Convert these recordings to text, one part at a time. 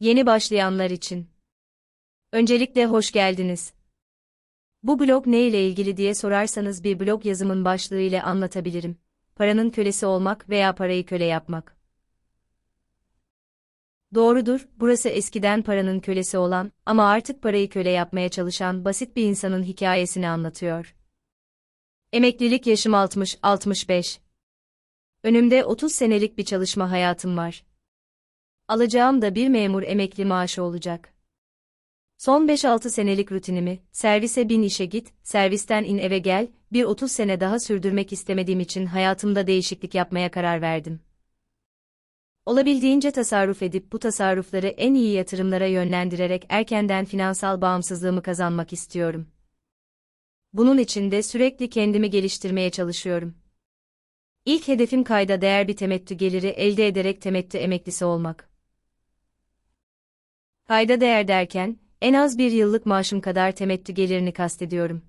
Yeni başlayanlar için. Öncelikle hoş geldiniz. Bu blog ne ile ilgili diye sorarsanız bir blog yazımın başlığı ile anlatabilirim. Paranın kölesi olmak veya parayı köle yapmak. Doğrudur, burası eskiden paranın kölesi olan ama artık parayı köle yapmaya çalışan basit bir insanın hikayesini anlatıyor. Emeklilik yaşım 60-65. Önümde 30 senelik bir çalışma hayatım var. Alacağım da bir memur emekli maaşı olacak. Son 5-6 senelik rutinimi, servise bin işe git, servisten in eve gel, bir 30 sene daha sürdürmek istemediğim için hayatımda değişiklik yapmaya karar verdim. Olabildiğince tasarruf edip bu tasarrufları en iyi yatırımlara yönlendirerek erkenden finansal bağımsızlığımı kazanmak istiyorum. Bunun için de sürekli kendimi geliştirmeye çalışıyorum. İlk hedefim kayda değer bir temettü geliri elde ederek temettü emeklisi olmak. Kayda değer derken, en az bir yıllık maaşım kadar temettü gelirini kastediyorum.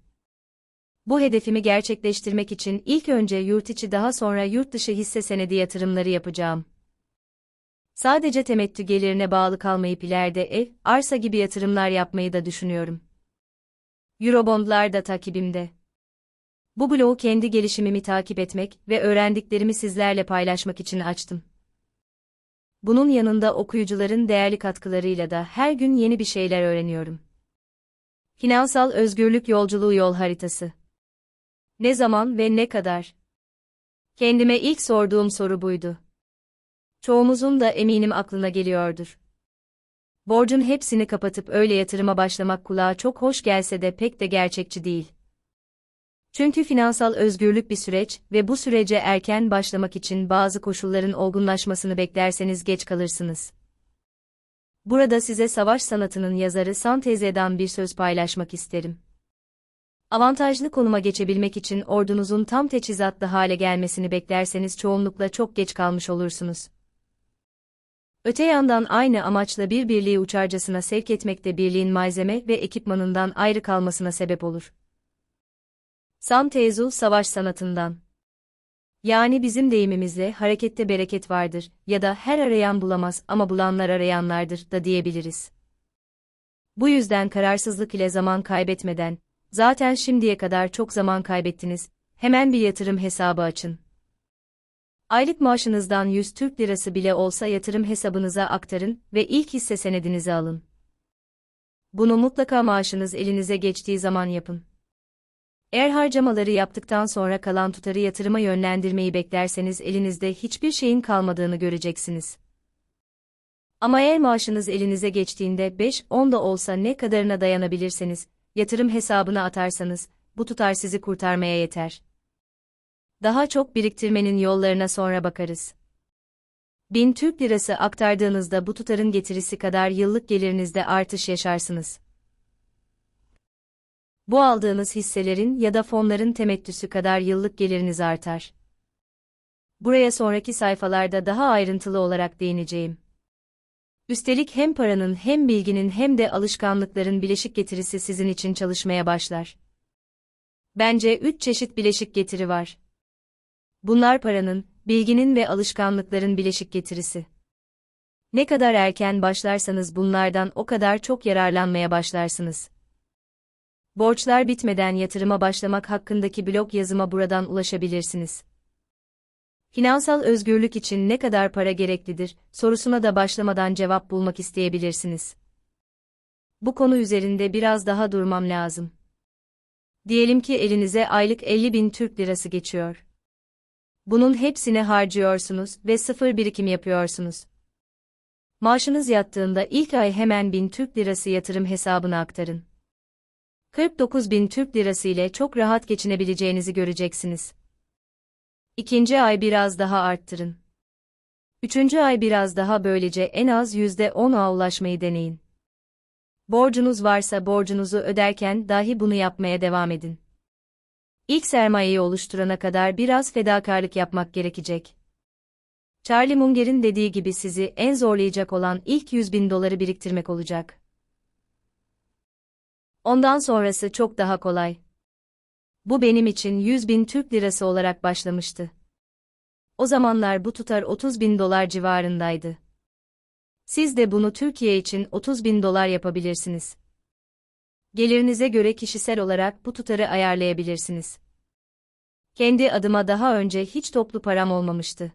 Bu hedefimi gerçekleştirmek için ilk önce yurt içi daha sonra yurt dışı hisse senedi yatırımları yapacağım. Sadece temettü gelirine bağlı kalmayıp ileride ev, arsa gibi yatırımlar yapmayı da düşünüyorum. Eurobondlar da takibimde. Bu bloğu kendi gelişimimi takip etmek ve öğrendiklerimi sizlerle paylaşmak için açtım. Bunun yanında okuyucuların değerli katkılarıyla da her gün yeni bir şeyler öğreniyorum. Finansal özgürlük yolculuğu yol haritası. Ne zaman ve ne kadar? Kendime ilk sorduğum soru buydu. Çoğumuzun da eminim aklına geliyordur. Borcun hepsini kapatıp öyle yatırıma başlamak kulağa çok hoş gelse de pek de gerçekçi değil. Çünkü finansal özgürlük bir süreç ve bu sürece erken başlamak için bazı koşulların olgunlaşmasını beklerseniz geç kalırsınız. Burada size savaş sanatının yazarı Santeze'den bir söz paylaşmak isterim. Avantajlı konuma geçebilmek için ordunuzun tam teçhizatlı hale gelmesini beklerseniz çoğunlukla çok geç kalmış olursunuz. Öte yandan aynı amaçla bir birliği uçarcasına sevk etmekte birliğin malzeme ve ekipmanından ayrı kalmasına sebep olur. Sam Tezu savaş sanatından. Yani bizim deyimimizle harekette bereket vardır ya da her arayan bulamaz ama bulanlar arayanlardır da diyebiliriz. Bu yüzden kararsızlık ile zaman kaybetmeden, zaten şimdiye kadar çok zaman kaybettiniz, hemen bir yatırım hesabı açın. Aylık maaşınızdan 100 Türk Lirası bile olsa yatırım hesabınıza aktarın ve ilk hisse senedinizi alın. Bunu mutlaka maaşınız elinize geçtiği zaman yapın. Eğer harcamaları yaptıktan sonra kalan tutarı yatırıma yönlendirmeyi beklerseniz elinizde hiçbir şeyin kalmadığını göreceksiniz. Ama eğer maaşınız elinize geçtiğinde 5-10 da olsa ne kadarına dayanabilirseniz, yatırım hesabına atarsanız, bu tutar sizi kurtarmaya yeter. Daha çok biriktirmenin yollarına sonra bakarız. 1000 Türk Lirası aktardığınızda bu tutarın getirisi kadar yıllık gelirinizde artış yaşarsınız bu aldığınız hisselerin ya da fonların temettüsü kadar yıllık geliriniz artar. Buraya sonraki sayfalarda daha ayrıntılı olarak değineceğim. Üstelik hem paranın hem bilginin hem de alışkanlıkların bileşik getirisi sizin için çalışmaya başlar. Bence üç çeşit bileşik getiri var. Bunlar paranın, bilginin ve alışkanlıkların bileşik getirisi. Ne kadar erken başlarsanız bunlardan o kadar çok yararlanmaya başlarsınız. Borçlar bitmeden yatırıma başlamak hakkındaki blog yazıma buradan ulaşabilirsiniz. Finansal özgürlük için ne kadar para gereklidir sorusuna da başlamadan cevap bulmak isteyebilirsiniz. Bu konu üzerinde biraz daha durmam lazım. Diyelim ki elinize aylık 50 bin Türk lirası geçiyor. Bunun hepsini harcıyorsunuz ve sıfır birikim yapıyorsunuz. Maaşınız yattığında ilk ay hemen 1000 Türk lirası yatırım hesabına aktarın. 49 bin Türk lirası ile çok rahat geçinebileceğinizi göreceksiniz. İkinci ay biraz daha arttırın. Üçüncü ay biraz daha böylece en az %10'a ulaşmayı deneyin. Borcunuz varsa borcunuzu öderken dahi bunu yapmaya devam edin. İlk sermayeyi oluşturana kadar biraz fedakarlık yapmak gerekecek. Charlie Munger'in dediği gibi sizi en zorlayacak olan ilk 100 bin doları biriktirmek olacak. Ondan sonrası çok daha kolay. Bu benim için 100 bin Türk lirası olarak başlamıştı. O zamanlar bu tutar 30 bin dolar civarındaydı. Siz de bunu Türkiye için 30 bin dolar yapabilirsiniz. Gelirinize göre kişisel olarak bu tutarı ayarlayabilirsiniz. Kendi adıma daha önce hiç toplu param olmamıştı.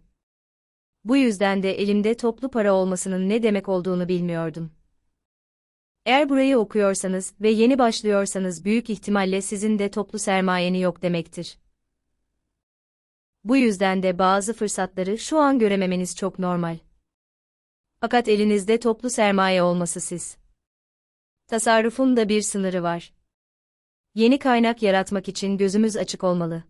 Bu yüzden de elimde toplu para olmasının ne demek olduğunu bilmiyordum. Eğer burayı okuyorsanız ve yeni başlıyorsanız büyük ihtimalle sizin de toplu sermayeni yok demektir. Bu yüzden de bazı fırsatları şu an görememeniz çok normal. Fakat elinizde toplu sermaye olması siz. Tasarrufun da bir sınırı var. Yeni kaynak yaratmak için gözümüz açık olmalı.